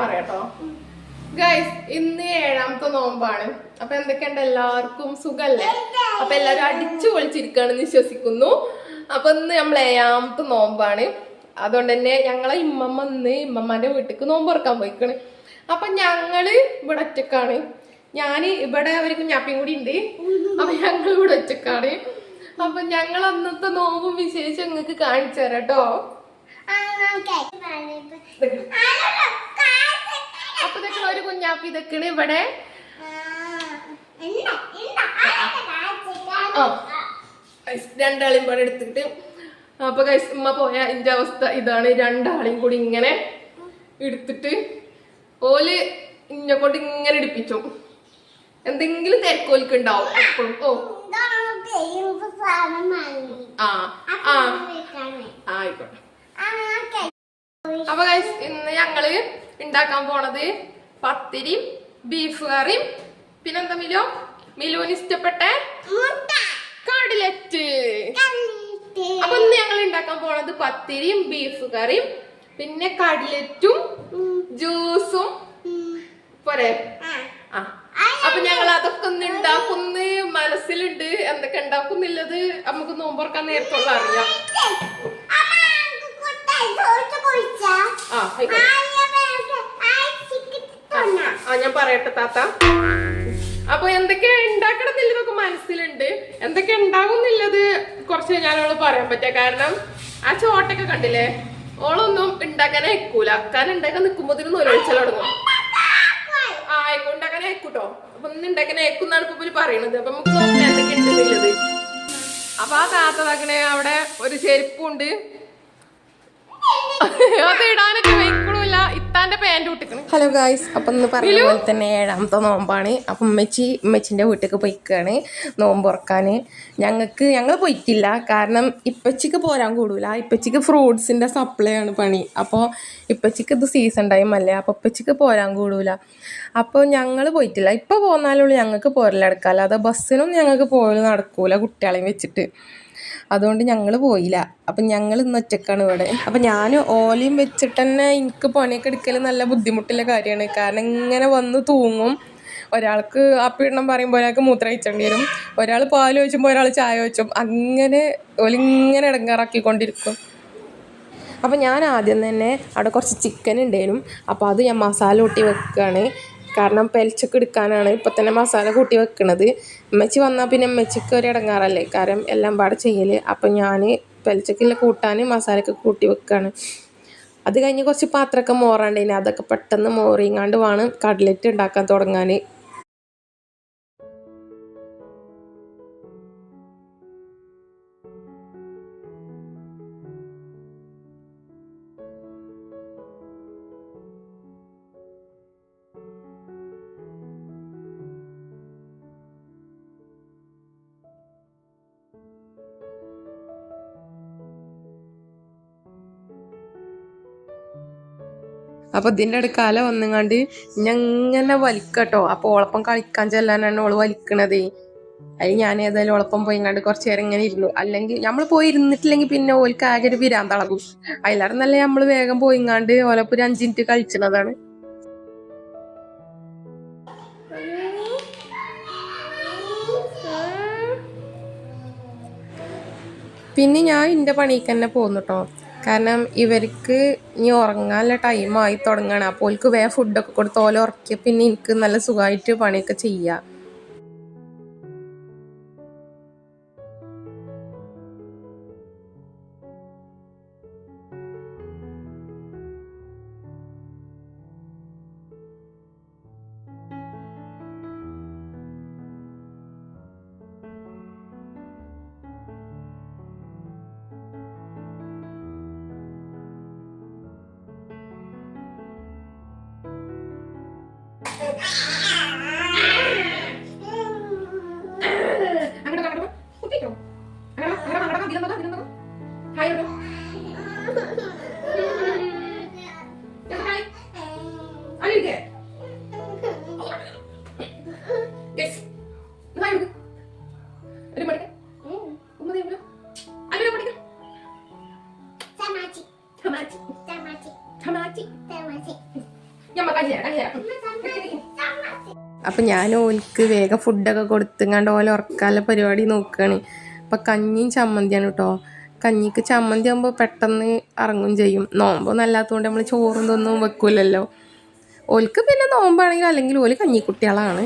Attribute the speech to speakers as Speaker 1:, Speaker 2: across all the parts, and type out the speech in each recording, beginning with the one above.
Speaker 1: പറയാട്ടോ. ഗൈസ് ഇന്ന് ഏഴാമത്തെ നോമ്പാണ്. അപ്പൊ എന്തൊക്കെയുണ്ട്? എല്ലാവർക്കും സുഖല്ലേ? അപ്പൊ എല്ലാരും അടിച്ചു പൊളിച്ചിരിക്കുകയാണെന്ന് വിശ്വസിക്കുന്നു. അപ്പൊ ഇന്ന് നമ്മൾ ഏഴാമത്തെ നോമ്പാണ്. അതുകൊണ്ട് തന്നെ ഞങ്ങളെ ഇമ്മമ്മ ഇന്ന് ഇമ്മമ്മന്റെ വീട്ടിക്ക് നോമ്പ് തുറക്കാൻ പോയിക്കണ്. അപ്പൊ ഞങ്ങൾ ഇവിടെ ഒറ്റക്കാണ്. ഞാൻ ഇവിടെ ഒരു കുഞ്ഞാപ്പിയും കൂടി ഉണ്ട്. അപ്പൊ ഞങ്ങൾ ഇവിടെ ഒറ്റക്കാണ്. അപ്പൊ ഞങ്ങൾ അന്നത്തെ നോമ്പും വിശേഷം നിങ്ങൾക്ക് കാണിച്ചു തരാം കേട്ടോ. അപ്പൊ ഇതൊക്കെ ഒരു കുഞ്ഞാപ്പി ഇതൊക്കെയാണ് ഇവിടെ. രണ്ടാളെയും പാടെ എടുത്തിട്ട്. അപ്പൊ ഉമ്മ പോയ എന്റെ അവസ്ഥ ഇതാണ്. രണ്ടാളെയും കൂടി ഇങ്ങനെ എടുത്തിട്ട് ഓൽ ഇന്നെ കൊണ്ട് ഇങ്ങനെ എടുപ്പിച്ചു എന്തെങ്കിലും തിരക്കോലിക്ക് ഉണ്ടാവും എപ്പോഴും. ഓ. ആ ആ, ആയിക്കോട്ടെ. അപ്പൊ ഗൈസ് ഇന്ന് ഞങ്ങൾ ഉണ്ടാക്കാൻ പോണത് പത്തിരിയും ബീഫ് കറിയും പിന്നെന്താ മിലു? മിലുവിന് ഇഷ്ടപ്പെട്ട കടലറ്റ്. അപ്പൊ ഇന്ന് ഞങ്ങൾ ഉണ്ടാക്കാൻ പോണത് പത്തിരിയും ബീഫ് കറിയും പിന്നെ കടലറ്റും ജ്യൂസും പോരെ? ആ. അപ്പൊ ഞങ്ങൾ അതൊക്കെ ഒന്ന് ഉണ്ടാക്കുന്ന മനസ്സിലുണ്ട്. എന്തൊക്കെ ഉണ്ടാക്കുന്നില്ലത് നമുക്ക് നോമ്പുറക്കാൻ നേരത്തുള്ള അറിയാം. ആ ഞാൻ പറയട്ടെ താത്ത. അപ്പൊ എന്തൊക്കെ ഉണ്ടാക്കണമെന്നില്ലതൊക്കെ മനസ്സിലുണ്ട്. എന്തൊക്കെ ഉണ്ടാകുന്നില്ലത് കുറച്ച് ഞാനോട് പറയാൻ പറ്റുക കാരണം ആ ചോട്ടൊക്കെ കണ്ടില്ലേ? ഓളൊന്നും ഉണ്ടാക്കാനേ അയക്കൂല. കാരണം ഉണ്ടാക്കാൻ നിൽക്കുമ്പോഴത്തേനും ഒരൊഴിച്ചാൽ തുടങ്ങും. ആ അയക്കും. ഉണ്ടാക്കാനേ അയക്കൂട്ടോ. അപ്പൊ ഇന്ന് ഉണ്ടാക്കാനേ അയക്കുന്നാണ് ഇപ്പൊ പറയണത്. അപ്പൊ നമുക്ക് നോക്കാം എന്തൊക്കെ ഉണ്ടെന്നുള്ളത്. അപ്പൊ ആ താത്തതാക്കണേ അവിടെ ഒരു ചെരുപ്പുണ്ട്. അത് ഇടാനൊക്കെ വെക്കണില്ല ഇത്താന്റെ പാന്റ് ഇട്ടിക്കണ്
Speaker 2: ഹലോ ഗായ്സ് അപ്പം ഇന്ന് പറഞ്ഞ പോലെ തന്നെ ഏഴാമത്തെ നോമ്പാണ്. അപ്പം ഉമ്മച്ചി ഉമ്മച്ചിന്റെ വീട്ടിലേക്ക് പോയിക്കാണ് നോമ്പ് ഉറക്കാൻ ഞങ്ങൾക്ക് ഞങ്ങൾ പോയിക്കില്ല കാരണം ഇപ്പച്ചിക്ക് പോരാൻ കൂടൂല. ഇപ്പച്ചിക്ക് ഫ്രൂട്ട്സിന്റെ സപ്ലൈ ആണ് പണി. അപ്പോൾ ഇപ്പച്ചിക്ക് ഇത് സീസൺ ടൈം അല്ലേ? അപ്പോൾ ഇപ്പച്ചിക്ക് പോരാൻ കൂടൂല. അപ്പോൾ ഞങ്ങൾ പോയിട്ടില്ല. ഇപ്പോൾ പോന്നാലുള്ളൂ ഞങ്ങൾക്ക് പോരലെടുക്കാം അല്ലാതെ ബസ്സിനും ഞങ്ങൾക്ക് പോകൽ നടക്കൂല കുട്ടികളെയും വെച്ചിട്ട്. അതുകൊണ്ട് ഞങ്ങൾ പോയില്ല. അപ്പം ഞങ്ങൾ ഇന്ന് ഒറ്റക്കാണ് ഇവിടെ. അപ്പം ഞാൻ ഓലയും വെച്ചിട്ട് തന്നെ എനിക്ക് പണിയൊക്കെ എടുക്കൽ നല്ല ബുദ്ധിമുട്ടുള്ള കാര്യമാണ്. കാരണം ഇങ്ങനെ വന്ന് തൂങ്ങും. ഒരാൾക്ക് അപ്പീടണം പറയുമ്പോൾ ഒരാൾക്ക് മൂത്രം അയച്ചേണ്ടി വരും. ഒരാൾ പാൽ വെച്ചുമ്പോൾ ഒരാൾ ചായ വെച്ചും അങ്ങനെ ഓലിങ്ങനെ ഇടങ്ങാറാക്കിക്കൊണ്ടിരിക്കും. അപ്പോൾ ഞാൻ ആദ്യം തന്നെ അവിടെ കുറച്ച് ചിക്കൻ ഉണ്ടായിരുന്നു അപ്പോൾ അത് ഞാൻ മസാല കൂട്ടി വെക്കുകയാണ് കാരണം പെലച്ചൊക്കെ എടുക്കാനാണ് ഇപ്പം തന്നെ മസാല കൂട്ടി വെക്കുന്നത് അമ്മച്ചി വന്നാൽ പിന്നെ അമ്മച്ചിക്ക് ഒരു ഇടങ്ങാറല്ലേ? കാരണം എല്ലാം പാടെ ചെയ്യൽ അപ്പം ഞാൻ പെലച്ചക്കുള്ള കൂട്ടാൻ മസാലയൊക്കെ കൂട്ടി വെക്കുകയാണ് അത് കഴിഞ്ഞ് കുറച്ച് പാത്രമൊക്കെ മോറാണ്ടേനെ അതൊക്കെ പെട്ടെന്ന് മോറിങ്ങാണ്ട് വേണം കട്ലറ്റ് ഉണ്ടാക്കാൻ തുടങ്ങാൻ അപ്പോൾ ഇതിന്റെ അടുക്കാല വന്നുങ്ങാണ്ട് ഞങ്ങനെ വലിക്കട്ടോ. അപ്പോൾ ഓളപ്പം കളിക്കാൻ ചെല്ലാനാണ് ഓൾ വലിക്കണത്. അതിൽ ഞാൻ ഏതായാലും ഒളപ്പം പോയി കണ്ട് കുറച്ച് നേരം ഇങ്ങനെ ഇരുന്നു. അല്ലെങ്കിൽ നമ്മൾ പോയി ഇരുന്നിട്ടില്ലെങ്കിൽ പിന്നെ ഓൽക്ക് ആകെ ഒരു വിരാൻ തളകും അതിലാണ് നല്ല നമ്മൾ വേഗം പോയി കണ്ട് ഓലപ്പം ഒരു അഞ്ച് മിനിറ്റ് കളിച്ചണതാണ്. പിന്നെ ഞാൻ എന്റെ പണിക്ക് തന്നെ കേട്ടോ കാരണം ഇവർക്ക് ഇനി ഉറങ്ങാനുള്ള ടൈമായി തുടങ്ങണം. അപ്പോൾ ഓൽക്ക് വേഗം ഫുഡൊക്കെ കൊടുത്ത് ഓല ഉറക്കിയ പിന്നെ എനിക്ക് നല്ല സുഖമായിട്ട് പണിയൊക്കെ ചെയ്യാം.
Speaker 1: അങ്ങോട്ട് അങ്ങോട്ട് കുത്തിക്കോ അങ്ങനെ അങ്ങനെ അങ്ങനെ ഇതിലും നോക്കാം ഇതിലും
Speaker 2: അപ്പം ഞാൻ ഓൽക്ക് വേഗം ഫുഡൊക്കെ കൊടുത്തുങ്ങാണ്ട് ഓല ഉറക്കാനുള്ള പരിപാടി നോക്കുകയാണ് അപ്പം കഞ്ഞിയും ചമ്മന്തിയാണ് കേട്ടോ കഞ്ഞിക്ക് ചമ്മന്തി ആകുമ്പോൾ പെട്ടെന്ന് ഇറങ്ങും ചെയ്യും. നോമ്പൊന്നും അല്ലാത്തതുകൊണ്ട് നമ്മൾ ചോറും തൊന്നും വെക്കൂലല്ലോ. ഓൽക്ക് പിന്നെ നോമ്പാണെങ്കിൽ അല്ലെങ്കിൽ ഓൽ കഞ്ഞിക്കുട്ടികളാണ്.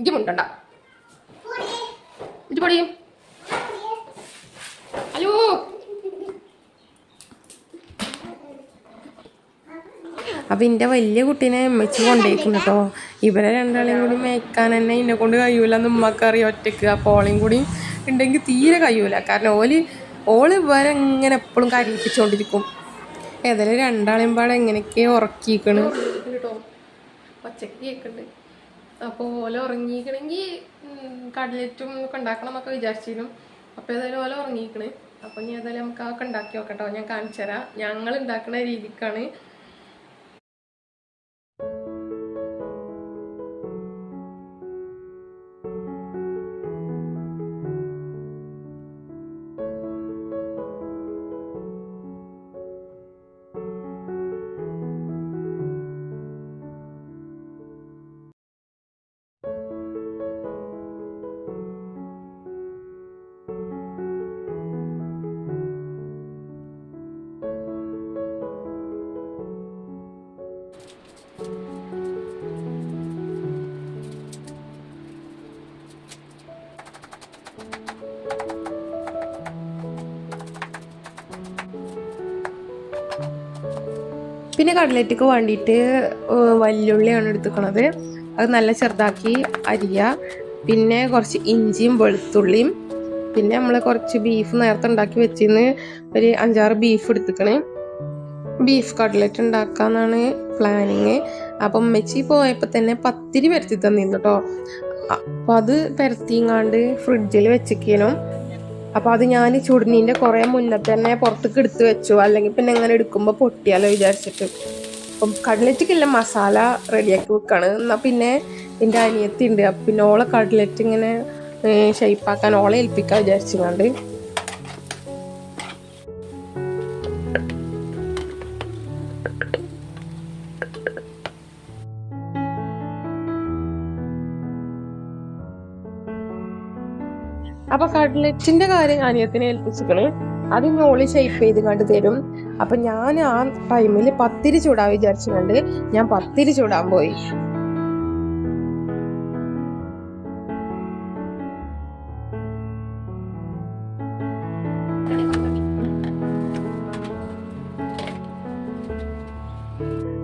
Speaker 2: ഇജ്ജ് മുണ്ടണ്ട ഇജ്ജ് പൊടിയും ഹലോ അപ്പം എന്റെ വലിയ കുട്ടീനെ അമ്മച്ചി കൊണ്ടേക്കുന്നു കേട്ടോ ഇവരെ രണ്ടാളെയും കൂടി മേയ്ക്കാൻ തന്നെ എന്നെ കൊണ്ട് കഴിയൂല എന്ന് ഉമ്മക്കറിയാം ഒറ്റയ്ക്ക് അപ്പോൾ ഓളെയും കൂടി ഉണ്ടെങ്കിൽ തീരെ കഴിയൂല. കാരണം ഓൽ ഓൾ ഇവരെ എങ്ങനെ എപ്പോഴും കരയിപ്പിച്ചുകൊണ്ടിരിക്കും ഏതായാലും രണ്ടാളെയും പാടെ എങ്ങനെയൊക്കെ ഉറക്കിക്കണ് കേട്ടോ ഒച്ചക്ക് കേൾക്കുന്നുണ്ട് അപ്പോൾ ഓല ഉറങ്ങിക്കണമെങ്കിൽ കടലറ്റും ഒക്കെ ഉണ്ടാക്കണം എന്നൊക്കെ വിചാരിച്ചിരുന്നു. അപ്പോൾ ഏതായാലും ഓല ഉറങ്ങിക്കണ് അപ്പോൾ ഇനി ഏതായാലും നമുക്ക് അതൊക്കെ ഉണ്ടാക്കി നോക്കട്ടോ. ഞാൻ കാണിച്ചു തരാം ഞങ്ങൾ ഉണ്ടാക്കുന്ന രീതിക്കാണ് പിന്നെ കട്ലറ്റിക്ക് വേണ്ടിയിട്ട് വല്യുള്ളിയാണ് എടുത്തുക്കണത്. അത് നല്ല ചെറുതാക്കി അരിയ. പിന്നെ കുറച്ച് ഇഞ്ചിയും വെളുത്തുള്ളിയും. പിന്നെ നമ്മൾ കുറച്ച് ബീഫ് നേരത്തെ ഉണ്ടാക്കി വെച്ചിന്ന് ഒരു അഞ്ചാറ് ബീഫ് എടുത്തുക്കണേ. ബീഫ് കട്ലറ്റ് ഉണ്ടാക്കാന്നാണ് പ്ലാനിങ് അപ്പം ഉമ്മച്ചി പോയപ്പോൾ തന്നെ പത്തിരി പരത്തി തന്നിരുന്നു കേട്ടോ അപ്പം അത് പരത്തിങ്ങാണ്ട് ഫ്രിഡ്ജിൽ വെച്ചിരിക്കണം അപ്പോൾ അത് ഞാൻ ചുടുന്നീന്റെ കുറേ മുന്നേ തന്നെ പുറത്തേക്ക് എടുത്ത് വെച്ചു. അല്ലെങ്കിൽ പിന്നെ എങ്ങനെ എടുക്കുമ്പോൾ പൊട്ടിയാലോ വിചാരിച്ചിട്ട്. അപ്പം കട്ലറ്റിക്കില്ല മസാല റെഡിയാക്കി വെക്കാണ്. എന്നാൽ പിന്നെ എന്റെ അനിയത്തി ഉണ്ട് അപ്പം പിന്നെ ഓളെ കട്ലറ്റ് ഇങ്ങനെ ഷെയ്പ്പാക്കാൻ ഓളെ ഏൽപ്പിക്കാൻ വിചാരിച്ചുകൊണ്ട് അപ്പൊ കട്ട്ലെറ്റിന്റെ കാര്യം അനിയത്തിനെ ഏൽപ്പിച്ചിക്കണ് അത് മോളി ഷേപ്പ് ചെയ്ത് കണ്ട് തരും. അപ്പൊ ഞാൻ ആ ടൈമിൽ പത്തിരി ചൂടാൻ വിചാരിച്ചുകൊണ്ട് ഞാൻ പത്തിരി ചൂടാൻ പോയി.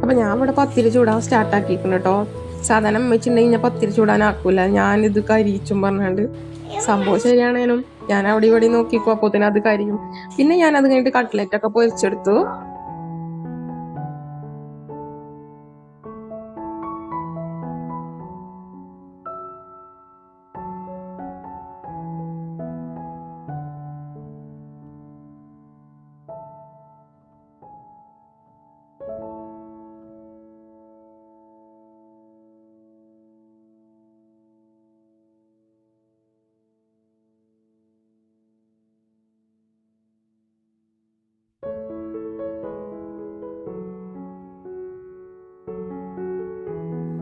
Speaker 2: അപ്പൊ ഞാൻ ഇവിടെ പത്തിരി ചൂടാൻ സ്റ്റാർട്ട് ആക്കിയിട്ടുണ്ട് കേട്ടോ സാധാരണ വെച്ചിട്ടുണ്ടെങ്കിൽ ഞാൻ പത്തിരി ചൂടാൻ ആക്കൂല ഞാനിത് കരിയിച്ചും പറഞ്ഞാണ്ട് സംഭവം. ശരിയാണേനും? ഞാൻ അവിടെ ഇവിടെ നോക്കിക്കോ അപ്പോ തന്നെ അത് കരിയും. പിന്നെ ഞാൻ അത് കഴിഞ്ഞിട്ട് കട്ട്ലറ്റ് ഒക്കെ പൊരിച്ചെടുത്തു.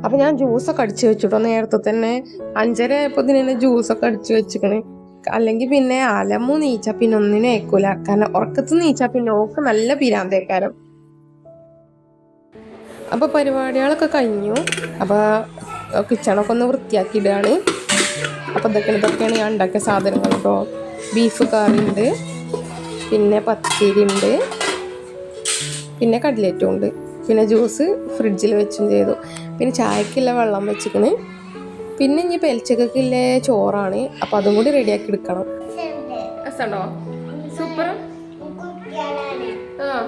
Speaker 2: അപ്പൊ ഞാൻ ജ്യൂസൊക്കെ അടിച്ചു വെച്ചിട്ടോ നേരത്തെ തന്നെ. അഞ്ചര ആയപ്പോ തന്നെ ജ്യൂസൊക്കെ അടിച്ചു വെച്ചിക്കണ്. അല്ലെങ്കിൽ പിന്നെ അലമു നീച്ച പിന്നെ ഒന്നിനും ഏക്കൂല. കാരണം ഉറക്കത്ത് നീച്ച പിന്നെ ഓക്ക് നല്ല പിരാന്തേക്കാരം. അപ്പൊ പരിപാടികളൊക്കെ കഴിഞ്ഞു. അപ്പൊ കിച്ചണൊക്കെ ഒന്ന് വൃത്തിയാക്കിയിടുകയാണ് അപ്പൊ ഇതൊക്കെ ഇതൊക്കെയാണ് ഞാൻ ഉണ്ടാക്കിയ സാധനങ്ങൾ കേട്ടോ. ബീഫ് കറി ഉണ്ട്. പിന്നെ പത്തിരി ഉണ്ട്. പിന്നെ കട്ലറ്റും ഉണ്ട്. പിന്നെ ജ്യൂസ് ഫ്രിഡ്ജിൽ വെച്ചും ചെയ്തു. പിന്നെ ചായക്കില്ല വെള്ളം വെച്ചിക്കണ്. പിന്നെ ഇനി പെൽച്ചക്കില്ലേ ചോറാണ്. അപ്പം അതും കൂടി റെഡിയാക്കി എടുക്കണം. രസമുണ്ടോ? സൂപ്പർ. ആ.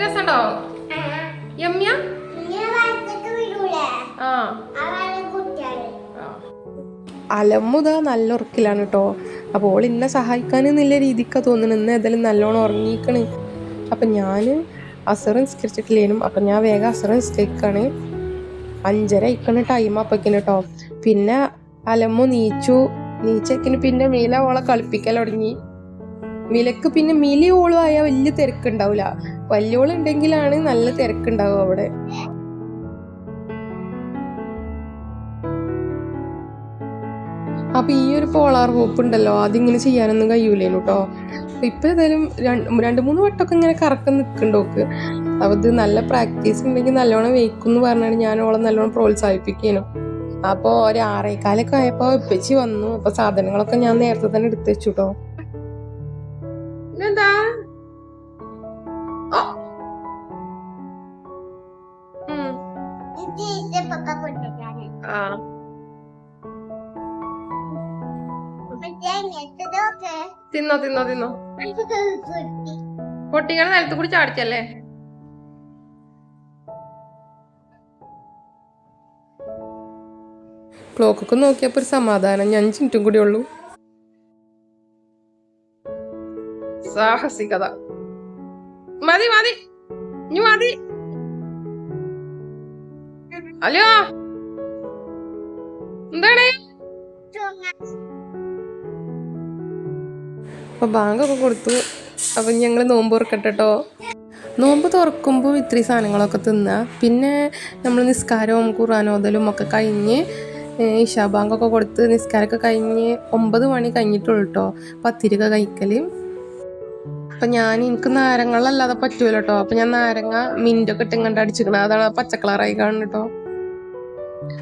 Speaker 2: രസമുണ്ടോ? യമ്യ അലമ്മുത നല്ല ഉറക്കിലാണ് കേട്ടോ അപ്പോൾ ഓൾ ഇന്നെ സഹായിക്കാൻ എന്നുള്ള രീതിക്കാ തോന്നുന്നു. ഇന്ന് ഏതായാലും നല്ലോണം ഉറങ്ങിക്കണ്. അപ്പം ഞാൻ അസറ് നിസ്കരിച്ചിട്ടില്ലേനും അപ്പം ഞാൻ വേഗം അസറ് നിസ്കരിക്കുകയാണ് അഞ്ചര ഇക്കണ ടൈം അപ്പക്കിന് കേട്ടോ പിന്നെ അലമ്മു നീച്ചു. നീച്ചക്കിന് പിന്നെ മീല ഓളെ കളിപ്പിക്കൽ തുടങ്ങി. മിലക്ക് പിന്നെ മിലി ഓളും ആയാൽ വലിയ തിരക്കുണ്ടാവില്ല വലിയോളുണ്ടെങ്കിലാണ് നല്ല തിരക്കുണ്ടാവുക അവിടെ. അപ്പൊ ഈ ഒരു പോളാർ ഹോപ്പ് ഉണ്ടല്ലോ. അതിങ്ങനെ ചെയ്യാനൊന്നും കഴിയൂലേനു കേട്ടോ അപ്പൊ ഇപ്പൊ ഏതായാലും രണ്ട് മൂന്ന് വട്ടമൊക്കെ ഇങ്ങനെ കറക്കം ഓക്ക്. അപ്പൊ ഇത് നല്ല പ്രാക്ടീസ് ഉണ്ടെങ്കിൽ നല്ലോണം വെയ്ക്കും എന്ന് പറഞ്ഞാണ് ഞാൻ ഓളെ നല്ലോണം പ്രോത്സാഹിപ്പിക്കേനു. അപ്പോൾ ഒരു ആറേക്കാലൊക്കെ ആയപ്പോൾ ഇപ്പച്ചി വന്നു. അപ്പോൾ സാധനങ്ങളൊക്കെ ഞാൻ നേരത്തെ തന്നെ എടുത്തു വെച്ചു കേട്ടോ
Speaker 1: തിന്നോ തിന്നോ തിന്നോ. പൊട്ടികൾ നിലത്ത് കൂടി ചാടിച്ചല്ലേ?
Speaker 2: ക്ലോക്കൊക്കെ നോക്കിയപ്പോൾ ഒരു സമാധാനം. ഞാൻ അഞ്ച് മിനിറ്റും കൂടി ഉള്ളൂ.
Speaker 1: സാഹസികത. മതി മതി. ഇനി മതി. ഹലോ? എന്താണ്?
Speaker 2: അപ്പോൾ ബാങ്കൊക്കെ കൊടുത്തു. അപ്പം ഞങ്ങൾ നോമ്പ് തുറക്കട്ടെ കേട്ടോ നോമ്പ് തുറക്കുമ്പോൾ ഇത്രയും സാധനങ്ങളൊക്കെ തിന്നുക പിന്നെ നമ്മൾ നിസ്കാരവും ഖുറാനോദലും ഒക്കെ കഴിഞ്ഞ് ഇഷാ ബാങ്കൊക്കെ കൊടുത്ത് നിസ്കാരമൊക്കെ കഴിഞ്ഞ് ഒമ്പത് മണി കഴിഞ്ഞിട്ടുള്ളൂ കേട്ടോ പത്തിരിക കഴിക്കൽ അപ്പം ഞാൻ എനിക്ക് നാരങ്ങളല്ലാതെ പറ്റൂല കേട്ടോ അപ്പം ഞാൻ നാരങ്ങ മിന്റൊക്കെ ഇട്ടിങ്ങണ്ട് അടിച്ചിരിക്കണം അതാണ് പച്ചക്കളറായി പച്ച കളറായി കാണുന്നത് കേട്ടോ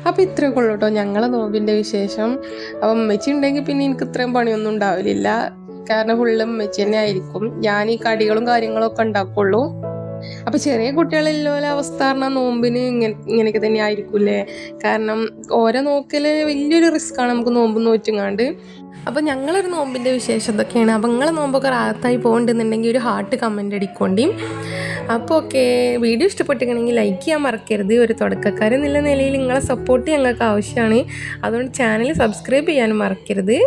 Speaker 2: അപ്പം ഇത്രയൊക്കെ ഉള്ളൂ കേട്ടോ ഞങ്ങളെ നോമ്പിന്റെ വിശേഷം. അപ്പം അമ്മച്ചി ഉണ്ടെങ്കിൽ പിന്നെ എനിക്ക് ഇത്രയും പണിയൊന്നും ഉണ്ടാവില്ല കാരണം ഫുള്ള് ഉമ്മച്ചി തന്നെ ആയിരിക്കും. ഞാൻ ഈ കടികളും കാര്യങ്ങളും ഒക്കെ ഉണ്ടാക്കുള്ളൂ. അപ്പൊ ചെറിയ കുട്ടികളില്ലോലെ അവസ്ഥ പറഞ്ഞാൽ നോമ്പിന് ഇങ്ങനെ ഇങ്ങനെയൊക്കെ തന്നെ ആയിരിക്കൂലേ കാരണം ഓരോ നോക്കൽ വലിയൊരു റിസ്ക് ആണ് നമുക്ക് നോമ്പ് നോറ്റുങ്ങാണ്ട്. അപ്പൊ ഞങ്ങളൊരു നോമ്പിന്റെ വിശേഷം ഇതൊക്കെയാണ് അപ്പൊ നിങ്ങളെ നോമ്പൊക്കെ റാത്തായി പോകണ്ടെന്നുണ്ടെങ്കിൽ ഒരു ഹാർട്ട് കമന്റ് അടിക്കൊണ്ടി. അപ്പോൾ ഓക്കെ വീഡിയോ ഇഷ്ടപ്പെട്ടിരിക്കണമെങ്കിൽ ലൈക്ക് ചെയ്യാൻ മറക്കരുത്. ഒരു തുടക്കക്കാരൻ എന്നുള്ള നിലയിൽ നിങ്ങളെ സപ്പോർട്ട് ഞങ്ങൾക്ക് ആവശ്യമാണ്. അതുകൊണ്ട് ചാനൽ സബ്സ്ക്രൈബ് ചെയ്യാനും മറക്കരുത്.